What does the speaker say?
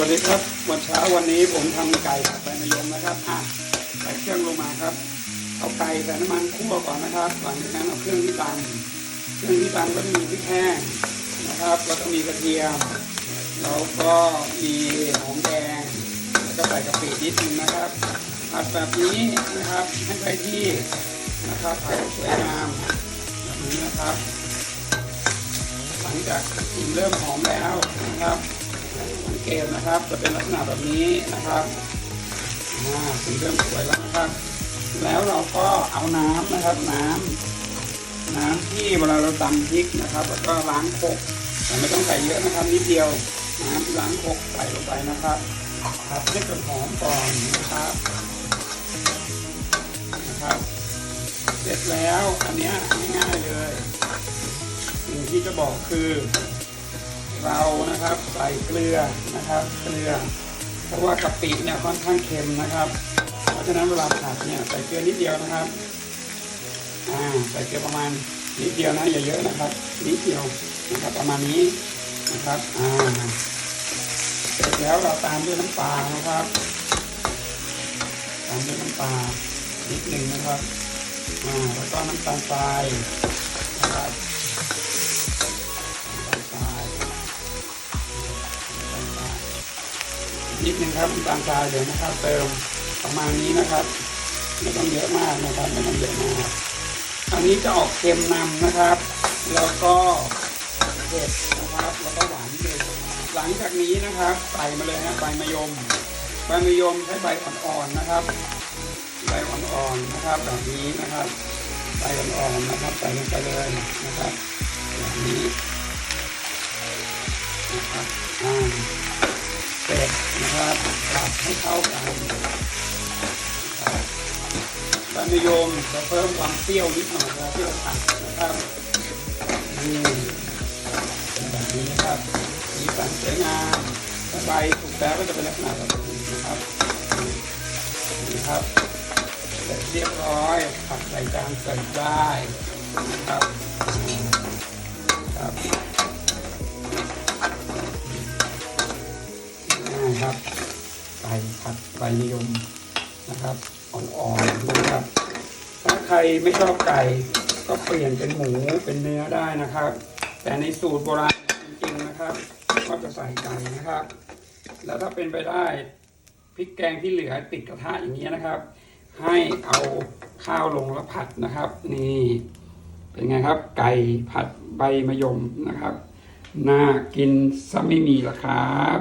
สวัสดีครับวันเช้าวันนี้ผมทำไก่ผัดใบมะยมนะครับอะใส่เครื่องลงมาครับ เอาไก่ใส่น้ำมันคั่วก่อนนะครับหลังจากนั้นเอาเครื่องที่ตำเครื่องที่ตำก็จะมีพริกแห้งนะครับแล้วก็มีกระเทียมแล้วก็มีหอมแดงแล้วก็ใส่กะปินิดนึงนะครับผัดแบบนี้นะครับให้ได้ที่นะครับผัดสวยงามแบบนี้นะครับ หลังจากกลิ่นเริ่มหอมแล้วนะครับ กตนะครับ จะเป็นลักษณะแบบนี้นะครับอ่าสีเริ่มสวยแล้วนะครับ แล้วเราก็เอาน้ำนะครับ น้ำน้ำที่เวลาเราตำพริกนะครับ แล้วก็ล้างโคกแต่ไม่ต้องใส่เยอะนะครับนิดเดียวน้ำที่ล้างโคกใส่ลงไปนะครับผัดให้จนหอมก่อนนะครับนะครับ เสร็จแล้วอันนี้ง่ายๆเลยสิ่งที่จะบอกคือ เรานะครับ ใส่เกลือนะครับ เกลือ เพราะว่ากะปิเนี่ยค่อนข้างเค็มนะครับ เพราะฉะนั้นเวลาผัดเนี่ยใส่เกลือนิดเดียวนะครับอ่าใส่เกลือประมาณนิดเดียวนะอย่าเยอะนะครับ นิดเดียวนะครับประมาณนี้นะครับอ่าเสร็จแล้วเราตามด้วยน้ำปลานะครับ ตามด้วยน้ำปลานิดหนึ่งนะครับอ่าแล้วก็น้ำตาลทรายนะครับ นิดหนึ่งครับน้ำตาลทรายเดี๋ยวนะครับ เติมประมาณนี้นะครับไม่ต้องเยอะมากนะครับไม่ต้องเยอะมากอันนี้จะออกเค็มนำนะครับ แล้วก็เผ็ดนะครับแล้วก็หวานนิดนึงหลังจากนี้นะครับใส่มาเลยฮะใบมะยมใบมะยมใช้ใบอ่อนๆนะครับใบอ่อนๆนะครับ แบบนี้นะครับใบอ่อนๆนะครับใส่ลงไปเลยนะครับแบบนี้นะครับอ่า เสร็จนะครับตัดให้เข้ากันนะครับใบมะยมจะเพิ่มความเปรี้ยวนิดหน่อยนะครับที่เราตัดนะครับนี่เป็นแบบนี้นะครับสีสันสวยงามถ้าใบถูกแล้วก็จะเป็นลักษณะแบบนี้นะครับนี่ครับเสร็จเรียบร้อยผัดใส่จานเสิร์ฟได้นะครับครับ นะครับ ไก่ผัดใบนิยมนะครับอ่อนๆนะครับ ถ้าใครไม่ชอบไก่ก็เปลี่ยนเป็นหมูเป็นเนื้อได้นะครับ แต่ในสูตรโบราณจริงๆนะครับ ก็จะใส่ไก่นะครับ แล้วถ้าเป็นไปได้พริกแกงที่เหลือติดกระทะอย่างนี้นะครับ ให้เอาข้าวลงแล้วผัดนะครับ นี่เป็นไงครับ ไก่ผัดใบมะยมนะครับ น่ากินซะไม่มีละครับ